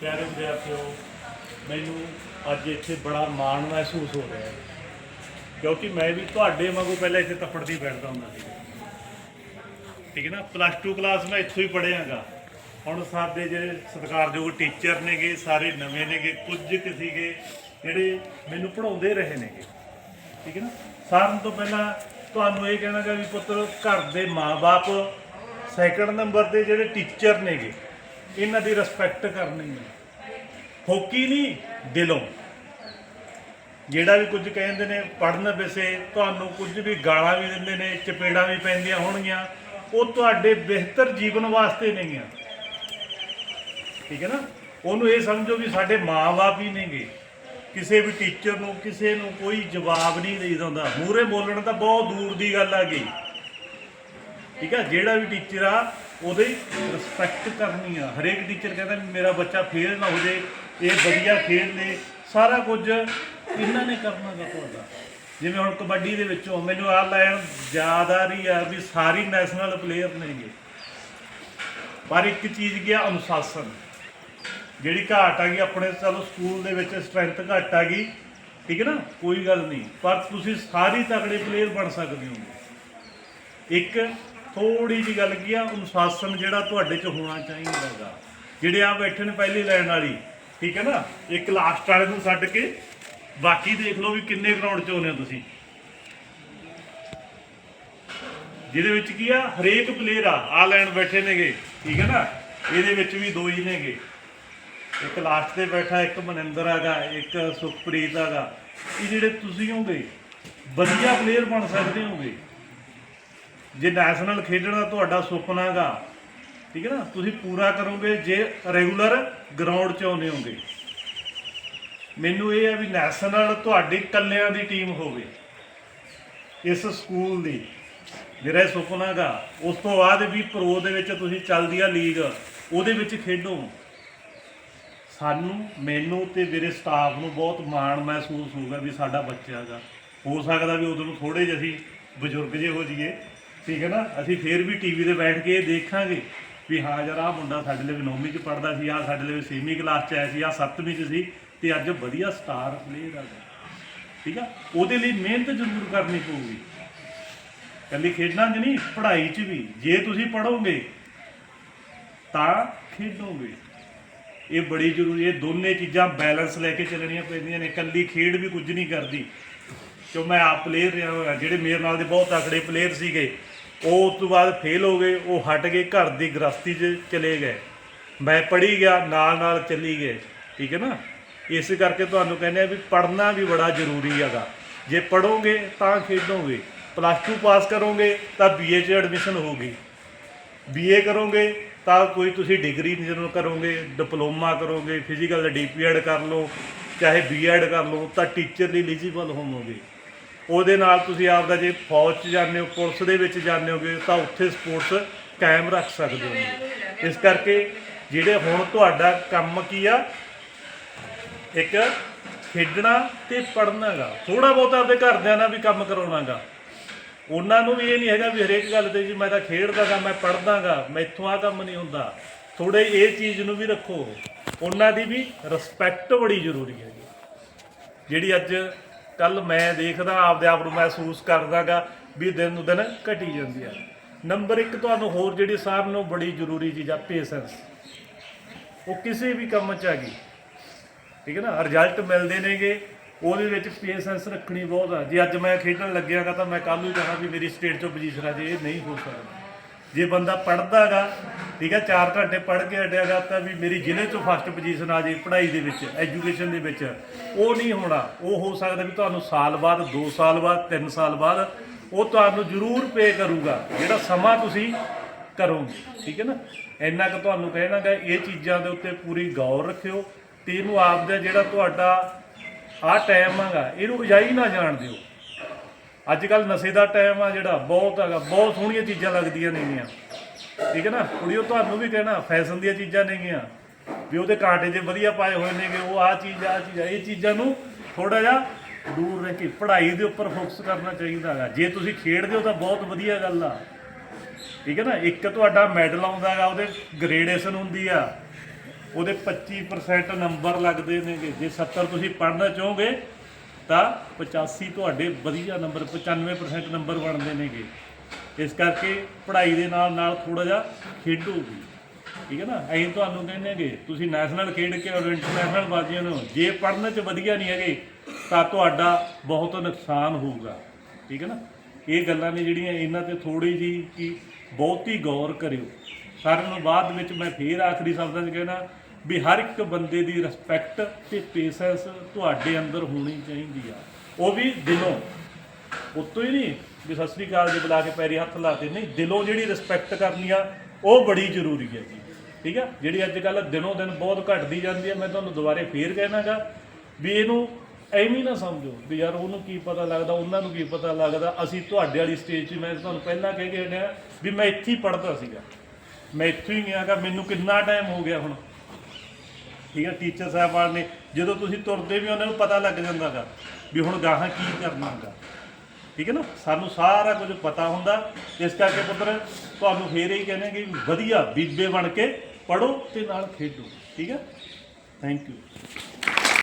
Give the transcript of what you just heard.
ਪਿਆਰੇ ਵਿਦਿਆਰਥੀਓ ਮੈਨੂੰ ਅੱਜ ਇੱਥੇ ਬੜਾ ਮਾਣ ਮਹਿਸੂਸ ਹੋ ਰਿਹਾ ਹੈ। ਕਿਉਂਕਿ ਮੈਂ ਵੀ ਤੁਹਾਡੇ ਵਾਂਗੂ ਪਹਿਲਾਂ ਇੱਥੇ ਤੱਪੜਦੀ ਬੈਠਦਾ ਹੁੰਦਾ ਸੀ। ਠੀਕ ਹੈ ਨਾ? ਪਲੱਸ 2 ਕਲਾਸ ਮੈਂ ਇੱਥੋਂ ਹੀ ਪੜ੍ਹਿਆਗਾ ਹੁਣ ਸਾਡੇ ਜਿਹੜੇ ਸਤਿਕਾਰਯੋਗ ਟੀਚਰ ਨੇਗੇ, ਸਾਰੇ ਨਵੇਂ ਨੇਗੇ, ਕੁਝ ਕੁ ਸੀਗੇ ਜਿਹੜੇ ਮੈਨੂੰ ਪੜਾਉਂਦੇ ਰਹੇ ਨੇਗੇ। ਠੀਕ ਹੈ ਨਾ? ਸਾਰਿਆਂ ਤੋਂ ਪਹਿਲਾਂ ਤੁਹਾਨੂੰ ਇਹ ਕਹਿਣਾਗਾ ਵੀ ਪੁੱਤਰ, ਘਰ ਦੇ ਮਾਪੇ ਸੈਕੰਡ ਨੰਬਰ ਤੇ ਜਿਹੜੇ ਟੀਚਰ ਨੇਗੇ ਇਹਨਾਂ ਦੀ ਰਿਸਪੈਕਟ ਕਰਨੀ ਹੈ। ਹੋਕੀ ਨਹੀਂ, ਦਿਲੋਂ। ਜਿਹੜਾ ਵੀ ਕੁਝ ਕਹਿੰਦੇ ਨੇ ਪੜਨ ਵਿਸੇ ਤੁਹਾਨੂੰ ਕੁਝ ਵੀ ਗਾਲਾਂ ਵੀ ਦਿੰਦੇ ਨੇ, ਚਪੇੜਾਂ ਵੀ ਪੈਂਦੀਆਂ ਹੋਣਗੀਆਂ, ਉਹ ਤੁਹਾਡੇ ਬਿਹਤਰ ਜੀਵਨ ਵਾਸਤੇ ਨੇਗੀਆਂ ਠੀਕ ਹੈ ਨਾ? ਉਹਨੂੰ ਇਹ ਸਮਝੋ ਵੀ ਸਾਡੇ ਮਾਂ-ਬਾਪ ਹੀ ਨੇਗੇ। ਕਿਸੇ ਵੀ ਟੀਚਰ ਨੂੰ, ਕਿਸੇ ਨੂੰ ਕੋਈ ਜਵਾਬ ਨਹੀਂ ਦੇ ਦਿੰਦਾ। ਮੂਰੇ ਬੋਲਣ ਤਾਂ ਬਹੁਤ ਦੂਰ ਦੀ ਗੱਲ ਆ ਗਈ। ਠੀਕ ਆ? ਜਿਹੜਾ ਵੀ ਟੀਚਰ ਆ ਉਹਦੇ ਰਿਸਪੈਕਟ ਕਰਨੀ ਆ। ਹਰੇਕ ਟੀਚਰ ਕਹਿੰਦਾ ਵੀ ਮੇਰਾ ਬੱਚਾ ਫੇਲ ਨਾ ਹੋ ਜੇ, ਇਹ ਵਧੀਆ ਖੇਡ ਲੇ ਸਾਰਾ ਕੁਝ ਇਹਨਾਂ ਨੇ ਕਰਨਾ ਗਾ ਤੁਹਾਡਾ। ਜਿਵੇਂ ਹੁਣ ਕਬੱਡੀ ਦੇ ਵਿੱਚੋਂ ਮੈਨੂੰ ਆ ਲਾਈਨ ਯਾਦ ਆ ਰਹੀ ਆ ਵੀ ਸਾਰੀ ਨੈਸ਼ਨਲ ਪਲੇਅਰ ਨੇਗੇ ਪਰ ਇੱਕ ਚੀਜ਼ ਗਿਆ ਅਨੁਸ਼ਾਸਨ। ਜਿਹੜੀ ਘਾਟ ਆ ਗਈ, ਆਪਣੇ ਚਲੋ ਸਕੂਲ ਦੇ ਵਿੱਚ ਸਟਰੈਂਥ ਘੱਟ ਆ ਗਈ, ਠੀਕ ਹੈ ਨਾ? ਕੋਈ ਗੱਲ ਨਹੀਂ। ਪਰ ਤੁਸੀਂ ਸਾਰੀ ਤਕੜੇ ਪਲੇਅਰ ਬਣ ਸਕਦੇ ਹੋ। ਇੱਕ ਥੋੜੀ ਜੀ ਗੱਲ ਕੀ ਆ, ਅਨੁਸ਼ਾਸਨ ਜਿਹੜਾ ਤੁਹਾਡੇ 'ਚ ਹੋਣਾ ਚਾਹੀਦਾ ਹੈਗਾ ਜਿਹੜੇ ਆ ਬੈਠੇ ਨੇ ਪਹਿਲੀ ਲੈਣ ਵਾਲੀ, ਠੀਕ ਹੈ ਨਾ? ਇੱਕ ਲਾਸਟ ਵਾਲੇ ਨੂੰ ਛੱਡ ਕੇ ਬਾਕੀ ਦੇਖ ਲਓ ਵੀ ਕਿੰਨੇ ਗਰਾਊਂਡ 'ਚ ਆਉਂਦੇ ਹੋ ਤੁਸੀਂ। ਜਿਹਦੇ ਵਿੱਚ ਕੀ ਆ, ਹਰੇਕ ਪਲੇਅਰ ਆ ਆ ਲੈਣ ਬੈਠੇ ਨੇਗੇ, ਠੀਕ ਹੈ ਨਾ? ਇਹਦੇ ਵਿੱਚ ਵੀ ਦੋ ਹੀ ਨੇਗੇ। ਇੱਕ ਲਾਸਟ ਤੇ ਬੈਠਾ, ਇੱਕ ਮਨਿੰਦਰ ਹੈਗਾ, ਇੱਕ ਸੁਖਪ੍ਰੀਤ ਹੈਗਾ। ਇਹ ਜਿਹੜੇ ਤੁਸੀਂ ਹੋਗੇ ਵਧੀਆ ਪਲੇਅਰ ਬਣ ਸਕਦੇ ਹੋਗੇ। ਜੇ ਨੈਸ਼ਨਲ ਖੇਡਣ ਦਾ ਤੁਹਾਡਾ ਸੁਪਨਾ ਹੈਗਾ, ਠੀਕ ਹੈ ਨਾ, ਤੁਸੀਂ ਪੂਰਾ ਕਰੋਗੇ ਜੇ ਰੈਗੂਲਰ ਗਰਾਊਂਡ 'ਚ ਆਉਂਦੇ ਹੋਗੇ। ਮੈਨੂੰ ਇਹ ਹੈ ਵੀ ਨੈਸ਼ਨਲ ਤੁਹਾਡੀ ਕੱਲਿਆਂ ਦੀ ਟੀਮ ਹੋਵੇ, ਇਸ ਸਕੂਲ ਦੀ। ਮੇਰਾ ਇਹ ਸੁਪਨਾ ਹੈਗਾ, ਉਸ ਤੋਂ ਬਾਅਦ ਵੀ ਪ੍ਰੋ ਦੇ ਵਿੱਚ ਤੁਸੀਂ ਚੱਲਦੀ ਆ ਲੀਗ ਉਹਦੇ ਵਿੱਚ ਖੇਡੋ। ਸਾਨੂੰ, ਮੈਨੂੰ ਤੇ ਮੇਰੇ ਸਟਾਫ ਨੂੰ ਬਹੁਤ ਮਾਣ ਮਹਿਸੂਸ ਹੋਊਗਾ ਵੀ ਸਾਡਾ ਬੱਚਾ ਹੈਗਾ। ਹੋ ਸਕਦਾ ਵੀ ਉਦੋਂ ਨੂੰ ਥੋੜੇ ਜਿਹੇ ਅਸੀਂ ਬਜ਼ੁਰਗ ਜਿਹੇ ਹੋ ਜਾਈਏ। ਠੀਕ ਹੈ ਨਾ? ਅਸੀਂ ਫੇਰ ਵੀ ਟੀਵੀ ਤੇ ਬੈਠ ਕੇ ਇਹ ਦੇਖਾਂਗੇ ਵੀ ਹਾਂ ਯਾਰ, ਆਹ ਮੁੰਡਾ ਸਾਡੇ ਲਈ ਨੌਵੀਂ ਚ ਪੜਦਾ ਸੀ, ਆਹ ਸਾਡੇ ਲਈ ਛੇਵੀਂ ਕਲਾਸ ਚ ਆਇਆ ਸੀ, ਆਹ ਸੱਤਵੀਂ ਚ ਸੀ ਤੇ ਅੱਜ ਵਧੀਆ ਸਟਾਰ ਪਲੇਅਰ ਹੈਗਾ ਠੀਕ ਆ? ਉਹਦੇ ਲਈ ਮਿਹਨਤ ਜ਼ਰੂਰ ਕਰਨੀ ਪਊਗੀ। ਕੱਲੀ ਖੇਡਣਾ ਨਹੀਂ ਪੜ੍ਹਾਈ ਚ ਵੀ। ਜੇ ਤੁਸੀਂ ਪੜੋਗੇ ਤਾਂ ਖੇਡੋਗੇ। ਇਹ ਬੜੀ ਜ਼ਰੂਰੀ, ਇਹ ਦੋਨੇ ਚੀਜ਼ਾਂ ਬੈਲੈਂਸ ਲੈ ਕੇ ਚੱਲਣੀਆਂ ਪੈਂਦੀਆਂ ਨੇ। ਕੱਲੀ ਖੇਡ ਵੀ ਕੁਝ ਨਹੀਂ ਕਰਦੀ। ਕਿਉਂ? ਮੈਂ ਆਪ ਪਲੇਅਰ ਰਿਹਾ ਹੋਇਆ। ਜਿਹੜੇ ਮੇਰੇ ਨਾਲ ਦੇ ਬਹੁਤ ਤਕੜੇ ਪਲੇਅਰ ਸੀਗੇ ਉਹ ਉਸ ਤੋਂ ਬਾਅਦ ਫੇਲ ਹੋ ਗਏ, ਉਹ ਹਟ ਗਏ, ਘਰ ਦੀ ਗ੍ਰਸਤੀ 'ਚ ਚਲੇ ਗਏ। ਮੈਂ ਪੜ੍ਹੀ ਗਿਆ, ਨਾਲ ਨਾਲ ਚੱਲੀ ਗਏ, ਠੀਕ ਹੈ ਨਾ? ਇਸ ਕਰਕੇ ਤੁਹਾਨੂੰ ਕਹਿੰਦੇ ਆ ਵੀ ਪੜ੍ਹਨਾ ਵੀ ਬੜਾ ਜ਼ਰੂਰੀ ਹੈਗਾ। ਜੇ ਪੜੋਗੇ ਤਾਂ ਖੇਡੋਗੇ ਪਲੱਸ 2 ਪਾਸ ਕਰੋਗੇ ਤਾਂ ਬੀਏ 'ਚ ਐਡਮਿਸ਼ਨ ਹੋਊਗੀ। ਬੀਏ ਕਰੋਗੇ ਤਾਂ ਕੋਈ ਤੁਸੀਂ ਡਿਗਰੀ ਜਦੋਂ ਕਰੋਗੇ ਡਿਪਲੋਮਾ ਕਰੋਗੇ ਫਿਜ਼ੀਕਲ ਦਾ ਡੀਪੀਐਡ ਕਰ ਲਓ, ਚਾਹੇ ਬੀਐਡ ਕਰ ਲਓ, ਤਾਂ ਟੀਚਰ ਲਈ ਐਲੀਜੀਬਲ ਹੋਵੋਗੇ। ਉਹਦੇ ਨਾਲ ਤੁਸੀਂ ਆਪਦਾ ਜੇ ਫੌਜ 'ਚ ਜਾਂਦੇ ਹੋ, ਪੁਲਿਸ ਦੇ ਵਿੱਚ ਜਾਂਦੇ ਹੋਗੇ, ਤਾਂ ਉੱਥੇ ਸਪੋਰਟਸ ਕਾਇਮ ਰੱਖ ਸਕਦੇ ਹੋ ਇਸ ਕਰਕੇ ਜਿਹੜੇ ਹੁਣ ਤੁਹਾਡਾ ਕੰਮ ਕੀ ਆ? ਇੱਕ ਖੇਡਣਾ ਤੇ ਪੜ੍ਹਨਾਗਾ ਥੋੜਾ ਬਹੁਤ ਆਪਦੇ ਘਰਦਿਆਂ ਨਾਲ ਵੀ ਕੰਮ ਕਰਾਉਣਾਗਾ ਉਹਨਾਂ ਨੂੰ ਵੀ ਇਹ ਨਹੀਂ ਹੈਗਾ ਵੀ ਹਰੇਕ ਗੱਲ ਤੇ ਜੀ ਮੈਂ ਤਾਂ ਖੇਡਦਾਗਾ ਮੈਂ ਪੜ੍ਹਦਾਗਾ ਮੈਥੋਂ ਆ ਕੰਮ ਨਹੀਂ ਹੁੰਦਾ। ਥੋੜੇ ਇਹ ਚੀਜ਼ ਨੂੰ ਵੀ ਰੱਖੋ। ਉਹਨਾਂ ਦੀ ਵੀ ਰਿਸਪੈਕਟ ਬੜੀ ਜ਼ਰੂਰੀ ਹੈਗੀ। ਜਿਹੜੀ ਅੱਜ ਕੱਲ ਮੈਂ ਦੇਖਦਾ, ਆਪਦੇ ਆਪ ਨੂੰ ਮਹਿਸੂਸ ਕਰਦਾਗਾ ਵੀ ਦਿਨ ਨੂੰ ਦਿਨ ਘਟੀ ਜਾਂਦੀ ਆ। ਨੰਬਰ 1 ਤੁਹਾਨੂੰ ਹੋਰ ਜਿਹੜੀ ਸਾਰਿਆਂ ਨੂੰ ਬੜੀ ਜ਼ਰੂਰੀ ਚੀਜ਼ ਆ ਪੇਸ਼ੈਂਸ ਉਹ ਕਿਸੇ ਵੀ ਕੰਮ 'ਚ ਆ ਗਈ ਠੀਕ ਹੈ ਨਾ? ਰਿਜ਼ਲਟ ਮਿਲਦੇ ਨੇਗੇ, ਉਹਦੇ ਵਿੱਚ ਪੇਸ਼ੈਂਸ ਰੱਖਣੀ ਬਹੁਤ ਆ। ਜੇ ਅੱਜ ਮੈਂ ਖੇਡਣ ਲੱਗਿਆਗਾ ਤਾਂ ਮੈਂ ਕੱਲ ਨੂੰ ਕਹਾਂ ਵੀ ਮੇਰੀ ਸਟੇਟ ਚੋਂ ਪੋਜੀਸ਼ਨ ਆ ਜੇ, ਇਹ ਨਹੀਂ ਹੋ ਸਕਦਾ। ਜੇ ਬੰਦਾ ਪੜਦਾਗਾ ਠੀਕ ਹੈ, ਚਾਰ ਘੰਟੇ ਪੜ੍ਹ ਕੇ ਹਟਿਆਗਾ ਤਾਂ ਵੀ ਮੇਰੀ ਜ਼ਿਲ੍ਹੇ ਚੋਂ ਫਸਟ ਪੋਜੀਸ਼ਨ ਆ ਜੇ ਪੜ੍ਹਾਈ ਦੇ ਵਿੱਚ ਐਜੂਕੇਸ਼ਨ ਦੇ ਵਿੱਚ। ਉਹ ਨਹੀਂ ਹੋਣਾ। ਉਹ ਹੋ ਸਕਦਾ ਵੀ ਤੁਹਾਨੂੰ ਸਾਲ ਬਾਅਦ 2 ਸਾਲ ਬਾਅਦ 3 ਸਾਲ ਬਾਅਦ ਉਹ ਤੁਹਾਨੂੰ ਜ਼ਰੂਰ ਪੇ ਕਰੂਗਾ, ਜਿਹੜਾ ਸਮਾਂ ਤੁਸੀਂ ਕਰੋਗੇ, ਠੀਕ ਹੈ ਨਾ? ਇੰਨਾ ਕੁ ਤੁਹਾਨੂੰ ਕਹਿਣਾਗਾ ਇਹ ਚੀਜ਼ਾਂ ਦੇ ਉੱਤੇ ਪੂਰੀ ਗੌਰ ਰੱਖਿਓ ਤੇ ਇਹਨੂੰ ਆਪਦਾ ਜਿਹੜਾ ਤੁਹਾਡਾ ਆਹ ਟਾਈਮ ਹੈਗਾ, ਇਹਨੂੰ ਉਜਾਈ ਨਾ ਜਾਣ ਦਿਓ। ਅੱਜ ਕੱਲ ਨਸ਼ੇ ਦਾ ਟਾਈਮ ਆ ਜਿਹੜਾ, ਬਹੁਤ ਹੈਗਾ, ਬਹੁਤ ਸੋਹਣੀਆਂ ਚੀਜ਼ਾਂ ਲੱਗਦੀਆਂ ਨੇਗੀਆਂ। ਠੀਕ ਹੈ ਨਾ? ਕੁੜੀਓ, ਤੁਹਾਨੂੰ ਵੀ ਕਹਿਣਾ ਫੈਸ਼ਨ ਦੀਆਂ ਚੀਜ਼ਾਂ ਨੇਗੀਆਂ। ਵੀ ਉਹਦੇ ਕਾਂਟੇ ਜੇ ਵਧੀਆ ਪਾਏ ਹੋਏ ਨੇਗੇ, ਉਹ ਆ ਚੀਜ਼ ਆ ਚੀਜ਼ ਆ ਇਹ ਚੀਜ਼ਾਂ ਨੂੰ ਥੋੜਾ ਜਿਹਾ ਦੂਰ ਰਹਿ ਕੇ ਪੜ੍ਹਾਈ ਦੇ ਉੱਪਰ ਫੋਕਸ ਕਰਨਾ ਚਾਹੀਦਾ ਹੈਗਾ। ਜੇ ਤੁਸੀਂ ਖੇਡਦੇ ਹੋ ਤਾਂ ਬਹੁਤ ਵਧੀਆ ਗੱਲ ਆ। ਠੀਕ ਹੈ ਨਾ? ਇੱਕ ਤੁਹਾਡਾ ਮੈਡਲ ਆਉਂਦਾ ਹੈਗਾ, ਉਹਦੇ ਗ੍ਰੇਡੇਸ਼ਨ ਹੁੰਦੀ ਆ। ਉਹਦੇ 25% ਨੰਬਰ ਲੱਗਦੇ ਨੇਗੇ। ਜੇ 70 ਤੁਸੀਂ ਪੜ੍ਹਨਾ ਚਾਹੋਗੇ ਤਾਂ 85 ਤੁਹਾਡੇ ਵਧੀਆ ਨੰਬਰ 95% ਨੰਬਰ ਬਣਦੇ ਨੇਗੇ। ਇਸ ਕਰਕੇ ਪੜ੍ਹਾਈ ਦੇ ਨਾਲ ਨਾਲ ਥੋੜਾ ਜਿਹਾ ਖੇਡੋ ਵੀ ਠੀਕ ਹੈ ਨਾ? ਅਸੀਂ ਤੁਹਾਨੂੰ ਕਹਿੰਦੇ ਹੈਗੇ, ਤੁਸੀਂ ਨੈਸ਼ਨਲ ਖੇਡ ਕੇ ਔਰ ਇੰਟਰਨੈਸ਼ਨਲ ਬਾਜ਼ੀਆਂ ਨੂੰ, ਜੇ ਪੜ੍ਹਨ 'ਚ ਵਧੀਆ ਨਹੀਂ ਹੈਗੇ, ਤਾਂ ਤੁਹਾਡਾ ਬਹੁਤ ਨੁਕਸਾਨ ਹੋਊਗਾ। ਠੀਕ ਹੈ ਨਾ? ਇਹ ਗੱਲਾਂ ਨੇ ਜਿਹੜੀਆਂ ਇਹਨਾਂ ਤੇ ਥੋੜੀ ਜੀ ਕਿ ਬਹੁਤੀ ਗੌਰ ਕਰਿਓ। ਸਾਰਿਆਂ ਨੂੰ ਬਾਅਦ ਵਿੱਚ ਮੈਂ ਫੇਰ ਆਖਰੀ ਸ਼ਬਦਾਂ 'ਚ ਕਹਿਣਾ ਵੀ ਹਰ ਇੱਕ ਬੰਦੇ ਦੀ ਰਿਸਪੈਕਟ ਤੇ ਪੇਸ਼ੈਂਸ ਤੁਹਾਡੇ ਅੰਦਰ ਹੋਣੀ ਚਾਹੀਦੀ ਆ। ਉਹ ਵੀ ਦਿਲੋਂ। ਉਤੋਂ ਹੀ ਨਹੀਂ ਵੀ ਸਤਿ ਸ੍ਰੀ ਅਕਾਲ ਜੀ ਬੁਲਾ ਕੇ ਪੈਰੀ ਹੱਥ ਲਾਤੇ ਨਹੀਂ, ਦਿਲੋਂ ਜਿਹੜੀ ਰਿਸਪੈਕਟ ਕਰਨੀ ਆ, ਉਹ ਬੜੀ ਜ਼ਰੂਰੀ ਹੈ ਜੀ। ਠੀਕ ਆ? ਜਿਹੜੀ ਅੱਜ ਕੱਲ ਦਿਨੋਂ ਦਿਨ ਬਹੁਤ ਘਟਦੀ ਜਾਂਦੀ ਹੈ ਮੈਂ ਤੁਹਾਨੂੰ ਦੁਬਾਰੇ ਫੇਰ ਕਹਿਣਾਗਾ ਵੀ ਇਹਨੂੰ ਐਵੇਂ ਨਾ ਸਮਝੋ ਵੀ ਯਾਰ ਉਹਨੂੰ ਕੀ ਪਤਾ ਲੱਗਦਾ, ਉਹਨਾਂ ਨੂੰ ਕੀ ਪਤਾ ਲੱਗਦਾ। ਅਸੀਂ ਤੁਹਾਡੇ ਵਾਲੀ ਸਟੇਜ 'ਚ ਮੈਂ ਤੁਹਾਨੂੰ ਪਹਿਲਾਂ ਕਹਿ ਕੇ ਹਟਿਆ ਵੀ ਮੈਂ ਇੱਥੇ ਹੀ ਪੜ੍ਹਦਾ ਸੀਗਾ। ਮੈਂ ਇੱਥੇ ਹੀ ਗਿਆਗਾ ਮੈਨੂੰ ਕਿੰਨਾ ਟਾਈਮ ਹੋ ਗਿਆ ਹੁਣ? ਠੀਕ ਹੈ ਟੀਚਰ ਸਾਹਿਬਾਨ ਨੇ, ਜਦੋਂ ਤੁਸੀਂ ਤੁਰਦੇ ਵੀ ਉਹਨਾਂ ਨੂੰ ਪਤਾ ਲੱਗ ਜਾਂਦਾਗਾ ਵੀ ਹੁਣ ਗਾਹਾਂ ਕੀ ਕਰਨਾਗਾ ਠੀਕ ਹੈ ਨਾ? ਸਾਨੂੰ ਸਾਰਾ ਕੁਝ ਪਤਾ ਹੁੰਦਾ। ਇਸ ਕਰਕੇ ਪੁੱਤਰ, ਤੁਹਾਨੂੰ ਫੇਰ ਹੀ ਕਹਿੰਦੇ ਕਿ ਵਧੀਆ ਬੀਬੇ ਬਣ ਕੇ ਪੜੋ ਤੇ ਨਾਲ ਖੇਡੋ। ਠੀਕ ਹੈ? Thank you